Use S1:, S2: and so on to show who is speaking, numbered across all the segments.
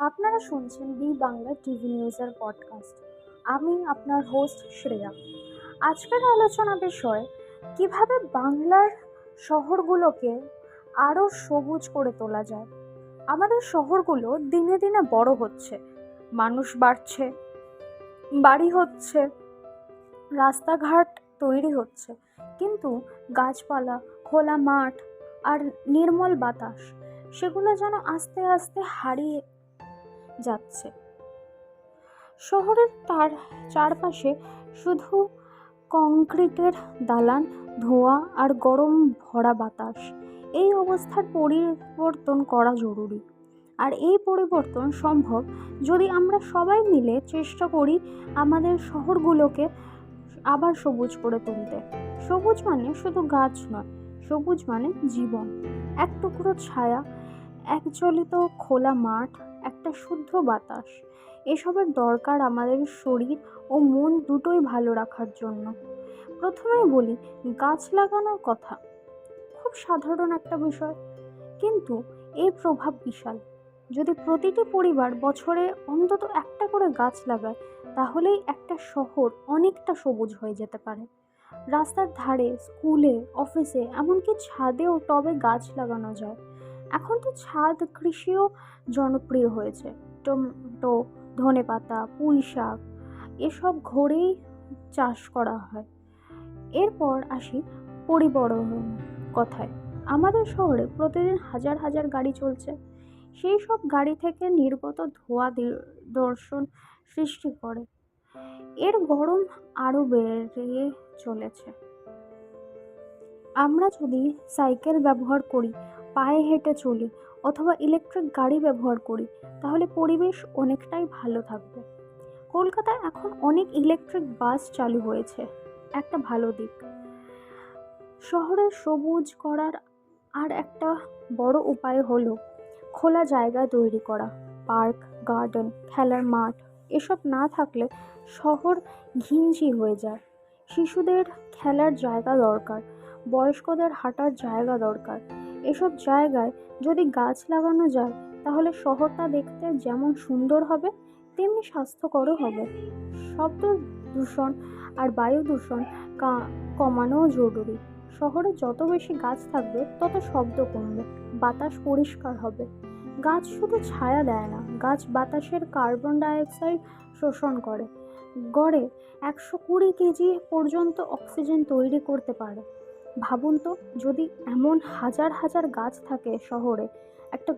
S1: আপনারা শুনছেন B Bangla TV নিউজের পডকাস্ট আমি আপনার হোস্ট শ্রেয়া। আজকের আলোচনা বিষয়, কীভাবে বাংলার শহরগুলোকে আরও সবুজ করে তোলা যায়। আমাদের শহরগুলো দিনে দিনে বড় হচ্ছে, মানুষ বাড়ছে, বাড়ি হচ্ছে, রাস্তাঘাট তৈরি হচ্ছে, কিন্তু গাছপালা, খোলা মাঠ আর নির্মল বাতাস, সেগুলো যেন আস্তে আস্তে হারিয়ে যাচ্ছে। শহরের তার চারপাশে শুধু কংক্রিটের দালান, ধোঁয়া আর গরম ভরা বাতাস। এই অবস্থার পরিবর্তন করা জরুরি। আর এই পরিবর্তন সম্ভব যদি আমরা সবাই মিলে চেষ্টা করি আমাদের শহরগুলোকে আবার সবুজ করে তুলতে। সবুজ মানে শুধু গাছ নয়, সবুজ মানে জীবন। এক টুকরো ছায়া একচলিত খোলা মাঠ একটা শুদ্ধ বাতাস। এসবের দরকার আমাদের শরীর ও মন দুটোই ভালো রাখার জন্য। প্রথমেই বলি, গাছ লাগানোর কথা। খুব সাধারণ একটা বিষয়। কিন্তু এর প্রভাব বিশাল। যদি প্রতিটি পরিবার বছরে অন্তত একটা করে গাছ লাগায়, তাহলেই একটা শহর অনেকটা সবুজ হয়ে যেতে পারে। রাস্তার ধারে, স্কুলে, অফিসে, এমনকি ছাদেও টবে গাছ লাগানো যায়। এখন তো ছাদ কৃষিও জনপ্রিয় হয়েছে। টমেটো ধনে পাতা, পুঁই শাক, এসব ঘরেই চাষ করা হয়। এরপর আসি পরিবহন কথায়। আমাদের শহরে প্রতিদিন হাজার হাজার গাড়ি চলছে। সেই সব গাড়ি থেকে নির্গত ধোঁয়া দর্শন সৃষ্টি করে। এর গরম আরও বেড়ে চলেছে। আমরা যদি সাইকেল ব্যবহার করি পায়ে হেঁটে চলি অথবা ইলেকট্রিক গাড়ি ব্যবহার করি, তাহলে পরিবেশ অনেকটাই ভালো থাকবে। কলকাতায় এখন অনেক ইলেকট্রিক বাস চালু হয়েছে, একটা ভালো দিক। শহরের সবুজ করার আর একটা বড় উপায় হলো খোলা জায়গা তৈরি করা পার্ক গার্ডেন খেলার মাঠ, এসব না থাকলে শহর ঘিঞ্জি হয়ে যায়। শিশুদের খেলার জায়গা দরকার, বয়স্কদের হাঁটার জায়গা দরকার এসব জায়গায় যদি গাছ লাগানো যায়, তাহলে শহরটা দেখতে যেমন সুন্দর হবে, তেমনি স্বাস্থ্যকরও হবে। শব্দ দূষণ আর বায়ু দূষণ কমানোও জরুরি। শহরে যত বেশি গাছ থাকবে, তত শব্দ কমবে, বাতাস পরিষ্কার হবে। গাছ শুধু ছায়া দেয় না, গাছ বাতাসের কার্বন ডাইঅক্সাইড শোষণ করে। গড়ে একশো কুড়ি কেজি পর্যন্ত অক্সিজেন তৈরি করতে পারে। ভাবুন তো, যদি এমন হাজার হাজার গাছ থাকে শহরে, একটা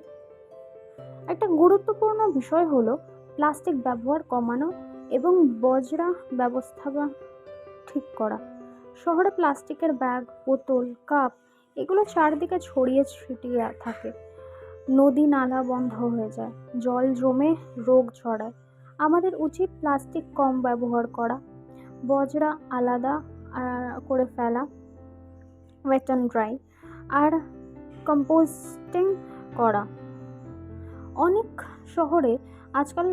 S1: একটা গুরুত্বপূর্ণ বিষয় হলো প্লাস্টিক ব্যবহার কমানো এবং বজরা ব্যবস্থাপনা ঠিক করা। শহরে প্লাস্টিকের ব্যাগ, বোতল, কাপ এগুলো চারদিকে ছড়িয়ে ছিটিয়ে থাকে। নদী নালা বন্ধ হয়ে যায়, জল জমে রোগ ছড়ায়। আমাদের উচিত প্লাস্টিক কম ব্যবহার করা, বজরা আলাদা করে ফেলা। ওয়েট অ্যান্ড ড্রাই আর কম্পোস্টিং করা। অনেক শহরে আজকাল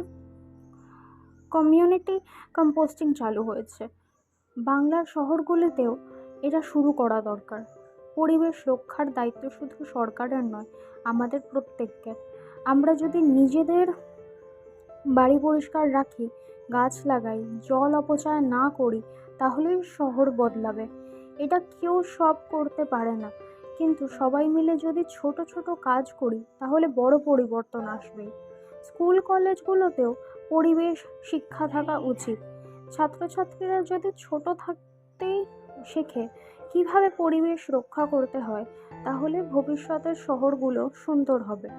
S1: কমিউনিটি কম্পোস্টিং চালু হয়েছে। বাংলার শহরগুলিতেও এটা শুরু করা দরকার। পরিবেশ রক্ষার দায়িত্ব শুধু সরকারের নয়, আমাদের প্রত্যেককে। আমরা যদি নিজেদের বাড়ি পরিষ্কার রাখি, গাছ লাগাই, জল অপচয় না করি, তাহলেই শহর বদলাবে। এটা কেউ সব করতে পারে না। কিন্তু সবাই মিলে যদি ছোট ছোট কাজ করি, তাহলে বড় পরিবর্তন আসবে। স্কুল, কলেজগুলোতেও পরিবেশ, শিক্ষা থাকা উচিত। ছাত্রছাত্রীরা যদি ছোট থাকতেই শেখে কীভাবে পরিবেশ রক্ষা করতে হয়, তাহলে ভবিষ্যতের শহরগুলো সুন্দর হবে।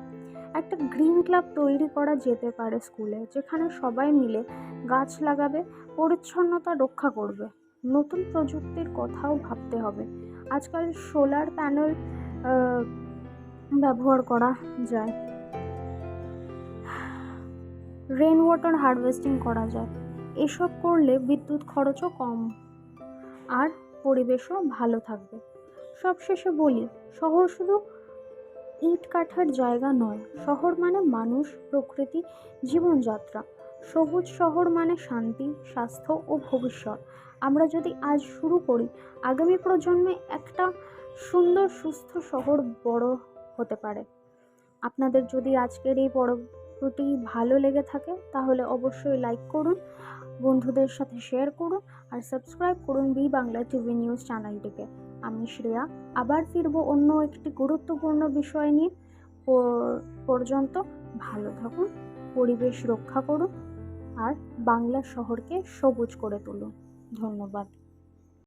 S1: একটা গ্রিন ক্লাব তৈরি করা যেতে পারে স্কুলে, যেখানে সবাই মিলে গাছ লাগাবে, পরিচ্ছন্নতা রক্ষা করবে। নতুন প্রযুক্তির কথাও ভাবতে হবে। আজকাল সোলার প্যানেল ব্যবহার করা যায়। রেন ওয়াটার হারভেস্টিং করা যায়। এসব করলে বিদ্যুৎ খরচও কম আর পরিবেশও ভালো থাকবে। সবশেষে বলি, শহর শুধু ইট কাঠার জায়গা নয়, শহর মানে মানুষ, প্রকৃতি, জীবনযাত্রা। সবুজ শহর মানে শান্তি, স্বাস্থ্য ও ভবিষ্যৎ। আমরা যদি আজ শুরু করি, আগামী প্রজন্মে একটা সুন্দর, সুস্থ শহর বড় হতে পারে। আপনাদের যদি আজকের এই গল্পটি ভালো লেগে থাকে, তাহলে অবশ্যই লাইক করুন, বন্ধুদের সাথে শেয়ার করুন, আর সাবস্ক্রাইব করুন বি বাংলা টিভি নিউজ চ্যানেলটিকে আমি শ্রেয়া, আবার ফিরবো অন্য একটি গুরুত্বপূর্ণ বিষয় নিয়ে। পর্যন্ত ভালো থাকুন, পরিবেশ রক্ষা করুন আর বাংলা শহরকে সবুজ করে তুলুন ধন্যবাদ।